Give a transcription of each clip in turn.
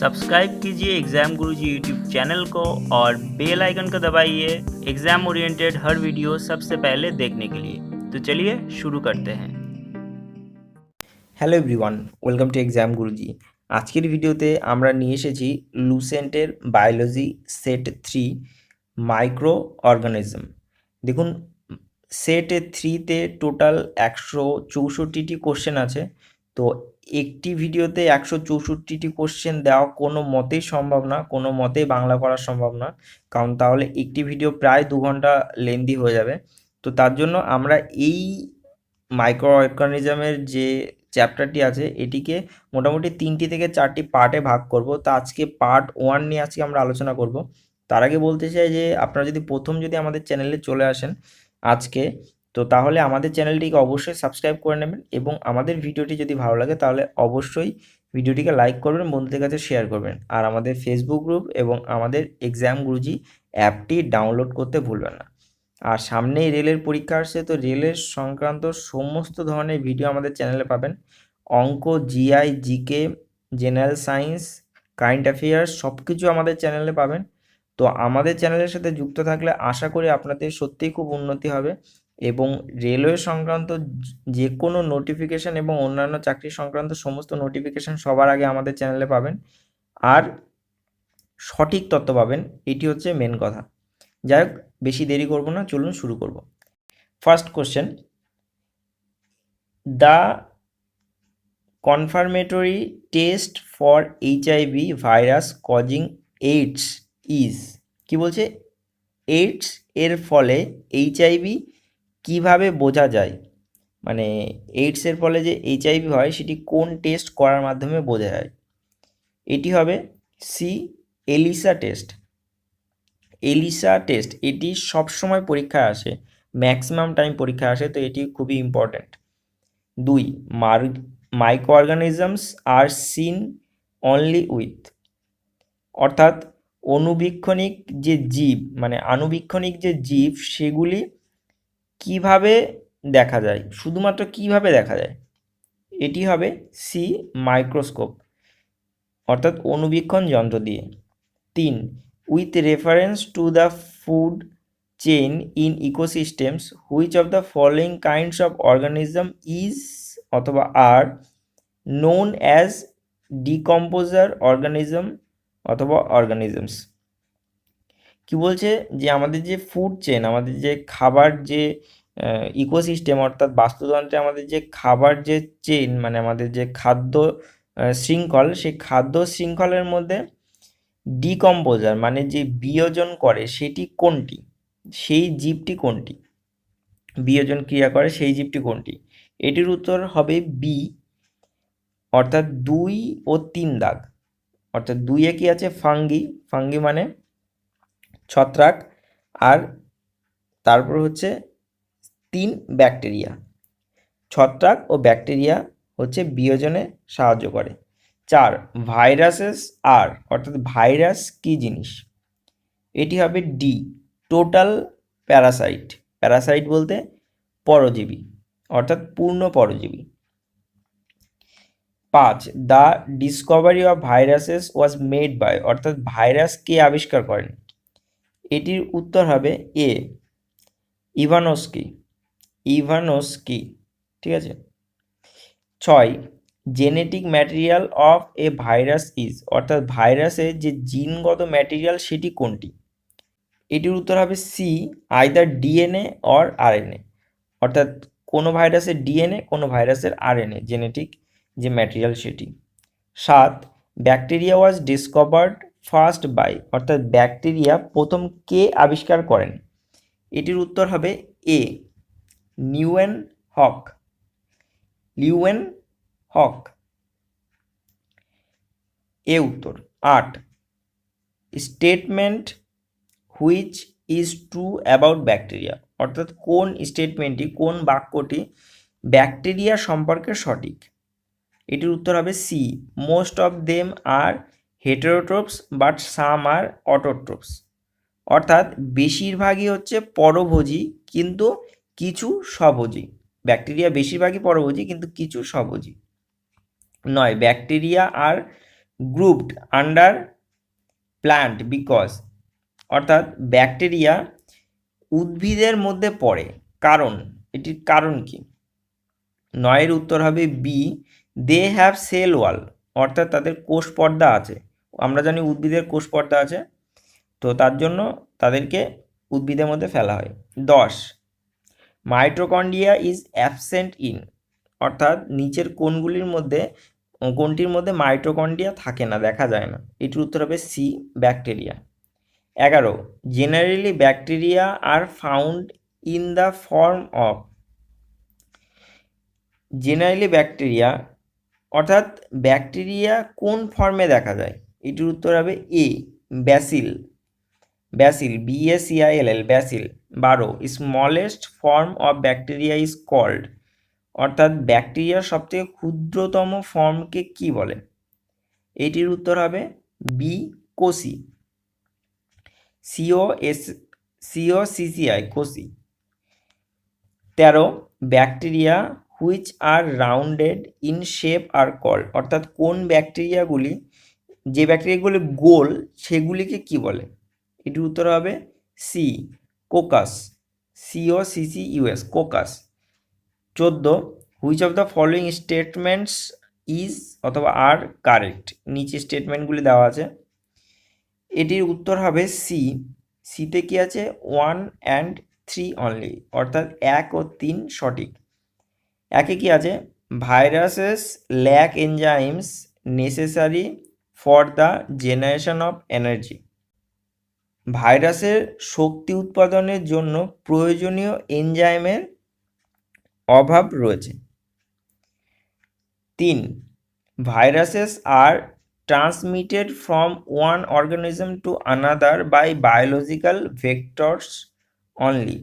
Subscribe कीजिए exam गुरुजी YouTube channel को और बेल आइकन को दबाइए एग्जाम ओरिएंटेड हर वीडियो सबसे पहले देखने के लिए तो चलिए शुरू करते हैं hello everyone welcome to exam Guruji আজকের ভিডিওতে আমরা নিয়ে এসেছি লুসেন্টের biology set three microorganism দেখুন সেট থ্রিতে টোটাল একশো চৌষট্টিটি কোশ্চেন আছে তো একটি ভিডিওতে একশো চৌষট্টিটি কোশ্চেন দেওয়া কোনো মতেই সম্ভব না, কোনো মতেই বাংলা করা সম্ভব না। কারণ তাহলে একটি ভিডিও প্রায় দু ঘণ্টা লেন্দি হয়ে যাবে। তো তার জন্য আমরা এই মাইক্রো অর্গানিজমের যে চ্যাপ্টারটি আছে, এটিকে মোটামুটি তিনটি থেকে চারটি পার্টে ভাগ করব। তো আজকে পার্ট ওয়ান নিয়ে আজকে আমরা আলোচনা করব। তার আগে বলতে চাই যে, আপনারা যদি প্রথম যদি আমাদের চ্যানেলে চলে আসেন, আজকে তো তাহলে আমাদের চ্যানেলটিকে অবশ্যই সাবস্ক্রাইব করে নেবেন এবং আমাদের ভিডিওটি যদি ভালো লাগে তাহলে অবশ্যই ভিডিওটিকে লাইক করবেন, বন্ধুদের কাছে শেয়ার করবেন। আর আমাদের ফেসবুক গ্রুপ এবং আমাদের এক্সাম গুরুজি অ্যাপটি ডাউনলোড করতে ভুলবেন না। আর সামনেই রেলের পরীক্ষা আসছে, তো রেলের সংক্রান্ত সমস্ত ধরনের ভিডিও আমাদের চ্যানেলে পাবেন। অঙ্ক GI GK general science current affairs সব কিছু আমাদের চ্যানেলে পাবেন। তো আমাদের চ্যানেলের সাথে যুক্ত থাকলে আশা করি আপনাদের সত্যিই খুব উন্নতি হবে। এবং রেলওয়ে সংক্রান্ত যে কোনো নোটিফিকেশান এবং অন্যান্য চাকরি সংক্রান্ত সমস্ত নোটিফিকেশান সবার আগে আমাদের চ্যানেলে পাবেন। আর সঠিক তথ্য পাবেন, এটি হচ্ছে মেন কথা। যাই হোক, বেশি দেরি করব না, চলুন শুরু করব। First question the confirmatory test for HIV virus causing AIDS is কি বলছে? এইডস এর ফলে এইচআইভি কীভাবে বোঝা যায়? মানে এইডসের ফলে যে এইচআইভি হয়, সেটি কোন টেস্ট করার মাধ্যমে বোঝা যায়? এটি হবে C ELISA test ELISA test এটি সবসময় পরীক্ষায় আসে ম্যাক্সিমাম টাইম পরীক্ষায় আসে, তো এটি খুবই ইম্পর্ট্যান্ট দুই, মার micro organisms are seen only with অর্থাৎ অনুবীক্ষণিক যে জীব মানে আনুবীক্ষণিক যে জীব, সেগুলি কীভাবে দেখা যায়? শুধুমাত্র কীভাবে দেখা যায়? এটি হবে সি মাইক্রোস্কোপ অর্থাৎ অনুবীক্ষণ যন্ত্র দিয়ে। তিন with reference to the food chain in ecosystems which of the following kinds of organism is অথবা are known as decomposer organism অথবা অর্গানিজমস কি বলছে? যে আমাদের যে ফুড চেন আমাদের যে খাবার যে ইকোসিস্টেম অর্থাৎ বাস্তুতন্ত্রে আমাদের যে খাবার যে চেন মানে আমাদের যে খাদ্য শৃঙ্খল, সেই খাদ্য শৃঙ্খলের মধ্যে ডিকম্পোজার মানে যে বিয়োজন করে, সেটি কোনটি? সেই জীবটি কোনটি? বিয়োজন ক্রিয়া করে, সেই জীবটি কোনটি? এটির উত্তর হবে বি অর্থাৎ দুই ও তিন দাগ। অর্থাৎ দুইয়ে কি আছে? ফাঙ্গি। ফাঙ্গি মানে ছত্রাক আর তারপর হচ্ছে তিন ব্যাকটেরিয়া। ছত্রাক ও ব্যাকটেরিয়া হচ্ছে বিয়োজনে সাহায্য করে। চার, ভাইরাসেস আর, অর্থাৎ ভাইরাস কি জিনিস? এটি হবে ডি, টোটাল প্যারাসাইট। প্যারাসাইট বলতে পরজীবী, অর্থাৎ পূর্ণ পরজীবী। পাঁচ, the discovery of viruses was made by, অর্থাৎ ভাইরাস কে আবিষ্কার করেন? এটির উত্তর হবে এ। ইভানোস্কি। ইভানোস্কি, ঠিক আছে? ছয় genetic material of a virus is অর্থাৎ ভাইরাসের যে জিনগত ম্যাটেরিয়াল সেটি কোনটি? এটির উত্তর হবে C either DNA or RNA অর্থাৎ কোনো ভাইরাসের ডিএনএ কোনো ভাইরাসের আরএনএ জেনেটিক যে ম্যাটেরিয়াল সেটি। সাত bacteria was discovered first by, অর্থাৎ ব্যাকটেরিয়া প্রথম কে আবিষ্কার করেন? এটির উত্তর হবে এ নিউয়েন হক। লিউয়েন হক। এ উত্তর। আট statement which is true about bacteria অর্থাৎ কোন স্টেটমেন্টটি কোন বাক্যটি ব্যাকটেরিয়া সম্পর্কে সঠিক? এটির উত্তর হবে C most of them are heterotrophs but some are autotrophs অর্থাৎ বেশিরভাগই হচ্ছে পরভোজী কিন্তু কিছু স্বভোজী ব্যাকটেরিয়া বেশিরভাগই পরভোজী কিন্তু কিছু স্বভোজী নয়, bacteria are grouped under plant because. অর্থাৎ ব্যাকটেরিয়া উদ্ভিদের মধ্যে পড়ে। কারণ, এটির কারণ কি? নয়ের উত্তর হবে B they have cell wall অর্থাৎ তাদের কোষ পর্দা আছে। আমরা জানি উদ্ভিদের কোষ পর্দা আছে, তো তার জন্য তাদেরকে উদ্ভিদের মধ্যে ফেলা হয়। দশ মাইট্রোকন্ডিয়া ইজ অ্যাবসেন্ট ইন অর্থাৎ নিচের কোনগুলির মধ্যে কোনটির মধ্যে মাইট্রোকন্ডিয়া থাকে না, দেখা যায় না। এটির উত্তর হবে সি ব্যাকটেরিয়া এগারো generally bacteria are found in the form of generally bacteria অর্থাৎ ব্যাকটেরিয়া কোন ফর্মে দেখা যায়? এটির উত্তর হবে A bacilli. Bacilli B A C I L L bacilli. বারো smallest form of bacteria is called অর্থাৎ ব্যাকটেরিয়ার সবথেকে ক্ষুদ্রতম ফর্মকে কি বলে? এটির উত্তর হবে B cocci. C O S C O C C I cocci. তেরো bacteria which are rounded in shape are call অর্থাৎ কোন ব্যাকটেরিয়াগুলি যে ব্যাকটেরিয়াগুলি গোল সেগুলিকে কি বলে? এটির উত্তর হবে C coccus C O C C U S coccus চোদ্দ which of the following statements is অথবা আর কারেক্ট নিচে স্টেটমেন্টগুলি দেওয়া আছে। এটির উত্তর হবে সি সিতে কি আছে? ওয়ান অ্যান্ড থ্রি অনলি অর্থাৎ এক ও তিন সঠিক। একে কি আছে? Viruses lack enzymes necessary for the generation of energy ভাইরাসের শক্তি উৎপাদনের জন্য প্রয়োজনীয় এনজাইমের অভাব রয়েছে। তিন, viruses are transmitted from one organism to another by biological vectors only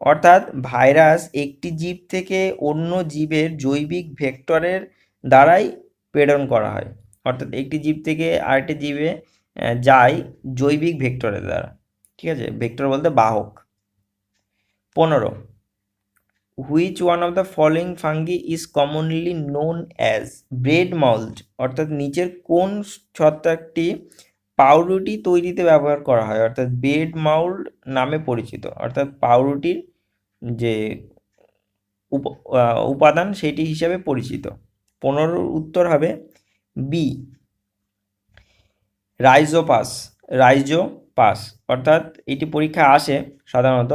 অর্থাৎ ভাইরাস একটি জীব থেকে অন্য জীবের জৈবিক ভেক্টরের দ্বারাই প্রেরণ করা হয়। অর্থাৎ একটি জীব থেকে আরেকটি জীবে যায় জৈবিক ভেক্টরের দ্বারা। ঠিক আছে? ভেক্টর বলতে বাহক। পনেরো which one of the following fungi is commonly known as bread mould অর্থাৎ নিচের কোন ছত্রাকটি পাউরুটি তৈরিতে ব্যবহার করা হয়? অর্থাৎ ব্রেড মাউল্ড নামে পরিচিত। অর্থাৎ পাউরুটির যে উপ- উপাদান সেটি হিসাবে পরিচিত। পনেরোর উত্তর হবে বি রাইজোপাস রাইজোপাস অর্থাৎ এটি পরীক্ষায় আসে সাধারণত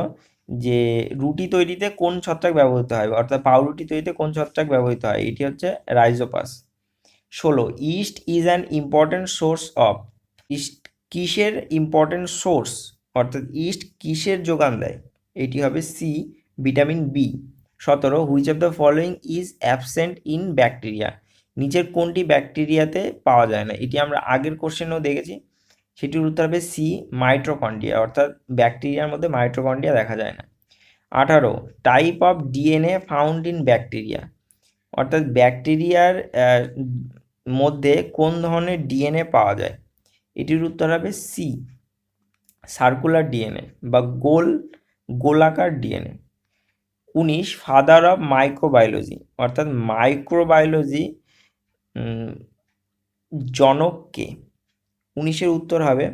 যে রুটি তৈরিতে কোন ছত্রাক ব্যবহৃত হয়, অর্থাৎ পাউরুটি তৈরিতে কোন ছত্রাক ব্যবহৃত হয়, এটি হচ্ছে রাইজোপাস ষোলো yeast is an important source of yeast কিসের ইম্পর্ট্যান্ট সোর্স অর্থাৎ ইস্ট কিসের যোগান দেয়, এটি হবে সি ভিটামিন বি সতেরো which of the following is absent in bacteria নিচের কোনটি ব্যাকটেরিয়াতে পাওয়া যায় না। এটি আমরা আগের কোশ্চেনেও দেখেছি। সেটির উত্তর হবে সি মাইট্রোকন্ডিয়া অর্থাৎ ব্যাকটেরিয়ার মধ্যে মাইট্রোকন্ডিয়া দেখা যায় না। আঠারো type of DNA found in bacteria অর্থাৎ ব্যাকটেরিয়ার মধ্যে কোন ধরনের ডিএনএ পাওয়া যায়? এটির উত্তর হবে সি সার্কুলার ডিএনএ বা গোল, গোলাকার ডিএনএ উনিশ ফাদার অফ মাইক্রোবায়োলজি অর্থাৎ মাইক্রোবায়োলজি জনককে উনিশের উত্তর হবে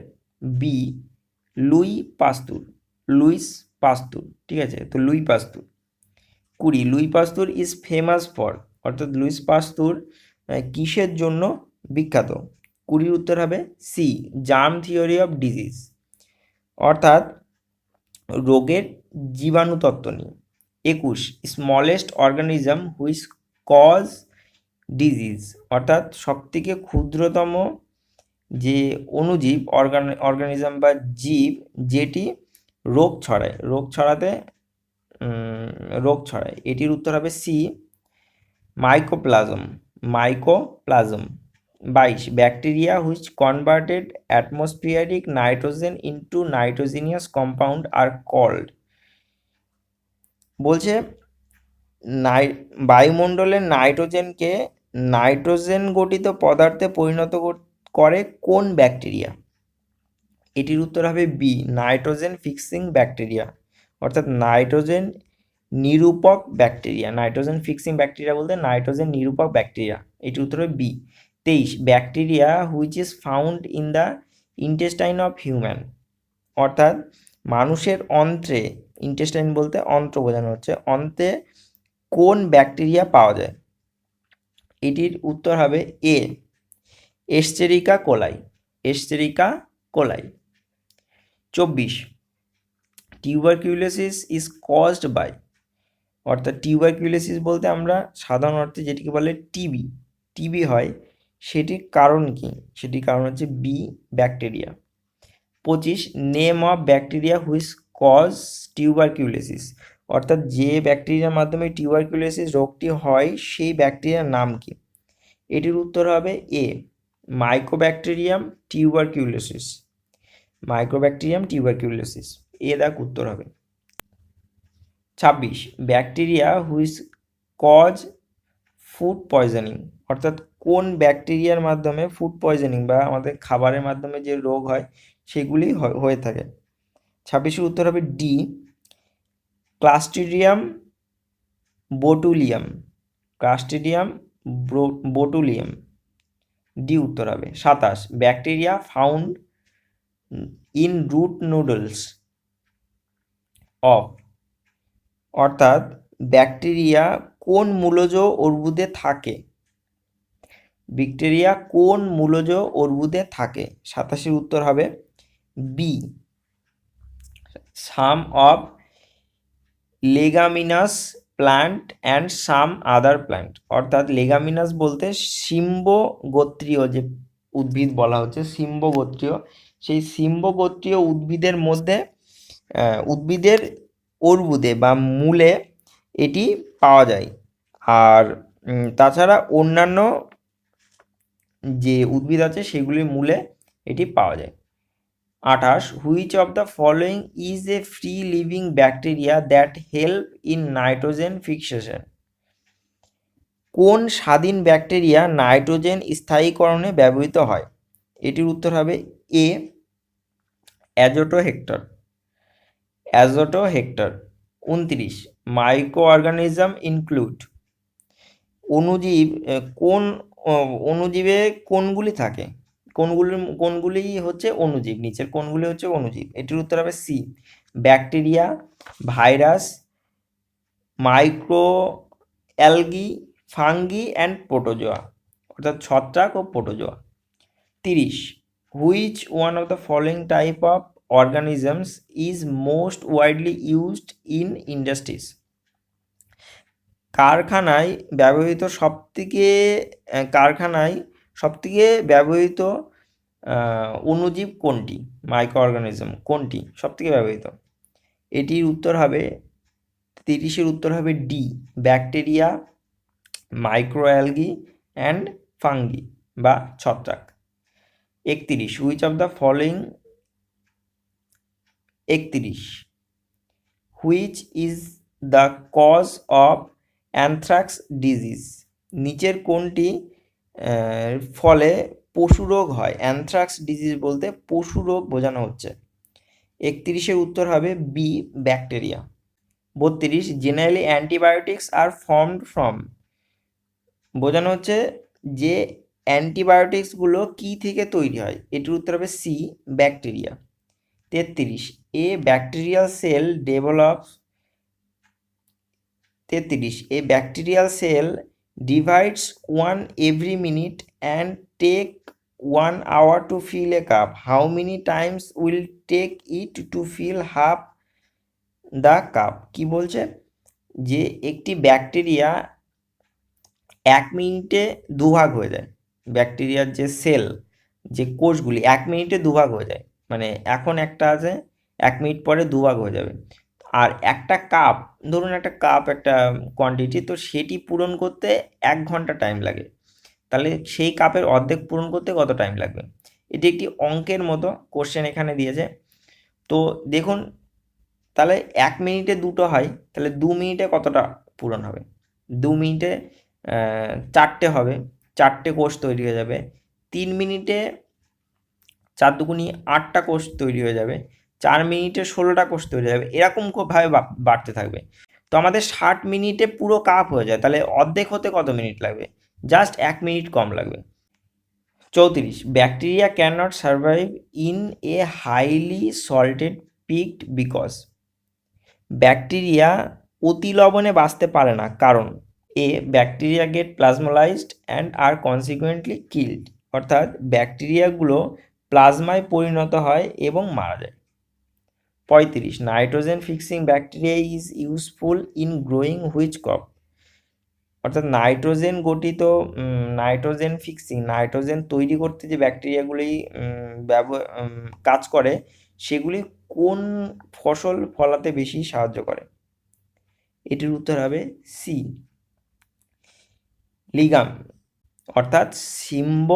B Louis Pasteur, Louis Pasteur, ঠিক আছে? তো লুই পাস্তুর। কুড়ি, Louis Pasteur is famous for অর্থাৎ লুইস পাস্তুর কিসের জন্য বিখ্যাত? কুড়ির উত্তর হবে C germ theory of disease অর্থাৎ রোগের জীবাণুতত্ত্ব নিয়ে। একুশ smallest organism which cause disease অর্থাৎ সবথেকে ক্ষুদ্রতম যে অণুজীব অর্গান অর্গানিজম বা জীব, যেটি রোগ ছড়ায়, রোগ ছড়াতে রোগ ছড়ায়। এটির উত্তর হবে সি মাইকোপ্লাজম মাইকোপ্লাজম বাইশ bacteria which converted atmospheric nitrogen into nitrogenous compound are called বলছে নাই, বায়ুমণ্ডলের নাইট্রোজেনকে নাইট্রোজেন গঠিত পদার্থে পরিণত করে কোন ব্যাকটেরিয়া? এটির উত্তর হবে বি নাইট্রোজেন ফিক্সিং ব্যাকটেরিয়া। অর্থাৎ নাইট্রোজেন নিরূপক ব্যাকটেরিয়া। নাইট্রোজেন ফিক্সিং ব্যাকটেরিয়া বলতে নাইট্রোজেন নিরূপক ব্যাকটেরিয়া। এটির উত্তর হবে বি তেইশ, bacteria which is found in the intestine of human অর্থাৎ মানুষের অন্ত্রে ইন্টেস্টাইন বলতে অন্ত্র বোঝানো হচ্ছে অন্ত্রে কোন ব্যাকটেরিয়া পাওয়া যায়? এটির উত্তর হবে এ এস্টেরিকা কোলাই এস্টেরিকা কোলাই চব্বিশ টিউবারকিউলোসিস ইজ কজড বাই অর্থাৎ টিউবারকিউলোসিস বলতে আমরা সাধারণ অর্থে যেটিকে বলে টিবি টিবি হয়, সেটির কারণ কি? সেটির কারণ হচ্ছে বি ব্যাকটেরিয়া পঁচিশ name of bacteria which cause tuberculosis অর্থাৎ যে ব্যাকটেরিয়ার মাধ্যমে টিউবারকিউলোসিস রোগটি হয়, সেই ব্যাকটেরিয়ার নাম কি? এটির উত্তর হবে A mycobacterium tuberculosis mycobacterium tuberculosis এ দেখ উত্তর হবে। ছাব্বিশ bacteria which cause food poisoning অর্থাৎ কোন ব্যাকটেরিয়ার মাধ্যমে ফুড পয়জনিং বা আমাদের খাবারের মাধ্যমে যে রোগ হয়, সেগুলি হয়ে থাকে। ছাব্বিশের উত্তর হবে ডি ক্লাস্ট্রিডিয়াম বোটুলিয়াম ক্লাস্ট্রিডিয়াম বোটুলিয়াম ডি উত্তর হবে। সাতাশ। Bacteria found in root nodules of অর্থাৎ ব্যাকটেরিয়া কোন মূলজ অর্বুদে থাকে? ব্যাকটেরিয়া কোন মূলজ অর্বুদে থাকে? সাতাশের উত্তর হবে B some of leguminous plant and some other plant. অর্থাৎ লেগামিনাস বলতে সিম্ব গোত্রীয় যে উদ্ভিদ বলা হচ্ছে সিম্ব গোত্রীয় সেই সিম্ব গোত্রীয় উদ্ভিদের মধ্যে উদ্ভিদের অর্বুদে বা মূলে এটি পাওয়া যায়। আর তাছাড়া অন্যান্য যে উদ্ভিদ আছে, সেগুলির মূলে এটি পাওয়া যায়। আঠাশ which of the following is a free living bacteria that help in nitrogen fixation কোন স্বাধীন ব্যাকটেরিয়া নাইট্রোজেন স্থায়ীকরণে ব্যবহৃত হয়? এটির উত্তর হবে এ অ্যাজোটো হেক্টর অ্যাজোটো হেক্টর উনত্রিশ মাইক্রো অর্গানিজম ইনক্লুড অণুজীব কোন অণুজীবে কোনগুলি থাকে? কোনগুলি কোনগুলি হচ্ছে অণুজীব নিচের কোনগুলি হচ্ছে অণুজীব এটির উত্তর হবে C, bacteria, virus micro algae fungi and protozoa, অর্থাৎ ছত্রাক ও প্রোটোজোয়া। তিরিশ which one of the following type of organisms is most widely used in industries কারখানায় ব্যবহৃত সবথেকে কারখানায় সবথেকে ব্যবহৃত অণুজীব কোনটি? মাইক্রো অর্গানিজম কোনটি? সবথেকে ব্যবহৃত। এটির উত্তর হবে, তিরিশের উত্তর হবে D bacteria micro algae and fungi বা ছত্রাক। একত্রিশ হুইচ অফ দ্য ফলোয়িং একত্রিশ which is the cause of anthrax disease নিচের কোনটি ফলে পশু রোগ হয়। অ্যানথ্রাক্স ডিজিজ বলতে পশু রোগ বোঝানো হচ্ছে। একত্রিশের উত্তর হবে বি ব্যাকটেরিয়া বত্রিশ generally antibiotics are formed from বোঝানো হচ্ছে যে অ্যান্টিবায়োটিক্সগুলো কী থেকে তৈরি হয়? এটির উত্তর হবে সি ব্যাকটেরিয়া তেত্রিশ এ ব্যাকটেরিয়াল সেল ডেভেলপস তেত্রিশ a bacterial cell divides one every minute and take one hour to fill a cup how many times will take it to fill half the cup কি বলছে? যে একটি bacteria এক মিনিটে দুভাগ হয়ে যায়। ব্যাকটেরিয়ার যে সেল যে কোষগুলি, এক মিনিটে দুভাগ হয়ে যায়। মানে এখন একটা আছে, এক মিনিট পরে দুভাগ হয়ে যাবে। আর একটা কাপ ধরুন একটা কাপ একটা কোয়ান্টিটি তো সেটি পূরণ করতে এক ঘণ্টা টাইম লাগে। তাহলে সেই কাপের অর্ধেক পূরণ করতে কত টাইম লাগবে? এটি একটি অঙ্কের মতো কোশ্চেন এখানে দিয়েছে। তো দেখুন, তাহলে এক মিনিটে দুটো হয়, তাহলে দু মিনিটে কতটা পূরণ হবে? দু মিনিটে চারটে হবে, চারটে কোষ তৈরি হয়ে যাবে। তিন মিনিটে চার দুগুনি আটটা কোষ তৈরি হয়ে যাবে। চার মিনিটে ষোলোটা কোষ তৈরি হয়ে যাবে। এরকম কো- বা- বাড়তে থাকবে। তো আমাদের ষাট মিনিটে পুরো কাপ হয়ে যায়। তাহলে অর্ধেক হতে কত মিনিট লাগবে? জাস্ট এক মিনিট কম লাগবে। চৌত্রিশ bacteria can not survive in a highly salted picked because bacteria অতি লবণে বাঁচতে পারে না। কারণ a bacteria get plasmolyzed and are consequently killed অর্থাৎ ব্যাকটেরিয়াগুলো প্লাজমায় পরিণত হয় এবং মারা যায়। পঁয়ত্রিশ। Nitrogen fixing bacteria is useful in growing which crop অর্থাৎ নাইট্রোজেন গঠিত নাইট্রোজেন ফিক্সিং, নাইট্রোজেন তৈরি করতে যে ব্যাকটেরিয়াগুলি কাজ করে, সেগুলি কোন ফসল ফলাতে বেশি সাহায্য করে? এটির উত্তর হবে সি লিগাম, অর্থাৎ সিম্ব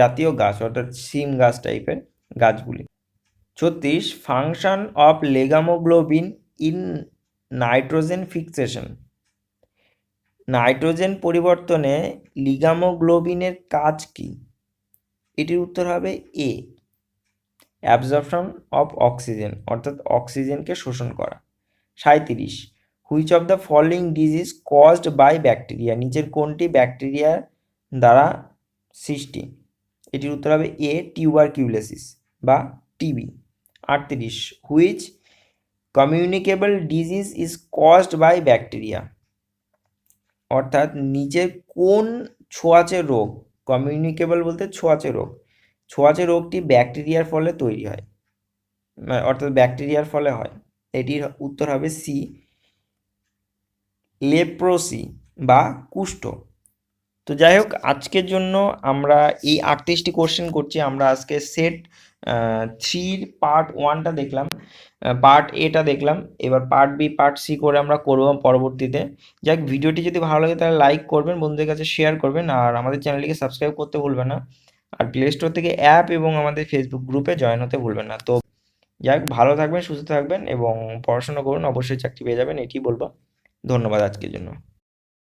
জাতীয় গাছ, অর্থাৎ সিম গাছ টাইপের গাছগুলি। ছত্রিশ function of leghaemoglobin in nitrogen fixation nitrogen পরিবর্তনে লিগামোগ্লোবিনের কাজ কি? এটির উত্তর হবে এ অ্যাবজর্পশন অফ অক্সিজেন অর্থাৎ অক্সিজেনকে শোষণ করা। সাঁত্রিশ which of the following disease caused by bacteria নিচের কোনটি ব্যাকটেরিয়ার দ্বারা সৃষ্টি? এটির উত্তর হবে এ টিউবারকিউলোসিস বা টিবি আটত্রিশ which communicable disease is caused by bacteria অর্থাৎ নিচের কোন ছোঁয়াচে রোগ কমিউনিকেবল বলতে ছোঁয়াচে রোগ, ছোঁয়াচে রোগটি ব্যাকটেরিয়ার ফলে তৈরি হয়। মানে অর্থাৎ ব্যাকটেরিয়ার ফলে হয়। এটির উত্তর হবে সি লেপ্রোসি বা কুষ্ঠ। তো যাই হোক, আজকের জন্য আমরা এই আটত্রিশটি কোশ্চেন করছি। আমরা আজকে সেট থ্রির পার্ট ওয়ানটা দেখলাম পার্ট এটা দেখলাম। এবার পার্ট বি পার্ট সি করে আমরা করব পরবর্তীতে। যাক ভিডিওটি যদি ভালো লাগে তাহলে লাইক করবেন, বন্ধুদের কাছে শেয়ার করবেন, আর আমাদের চ্যানেলটিকে সাবস্ক্রাইব করতে ভুলবেন না। আর প্লে স্টোর থেকে অ্যাপ এবং আমাদের ফেসবুক গ্রুপে জয়েন হতে ভুলবেন না। তো যাক ভালো থাকবেন, সুস্থ থাকবেন এবং পড়াশোনা করুন। অবশ্যই চাকরি পেয়ে যাবেন এটি বলব। ধন্যবাদ আজকের জন্য।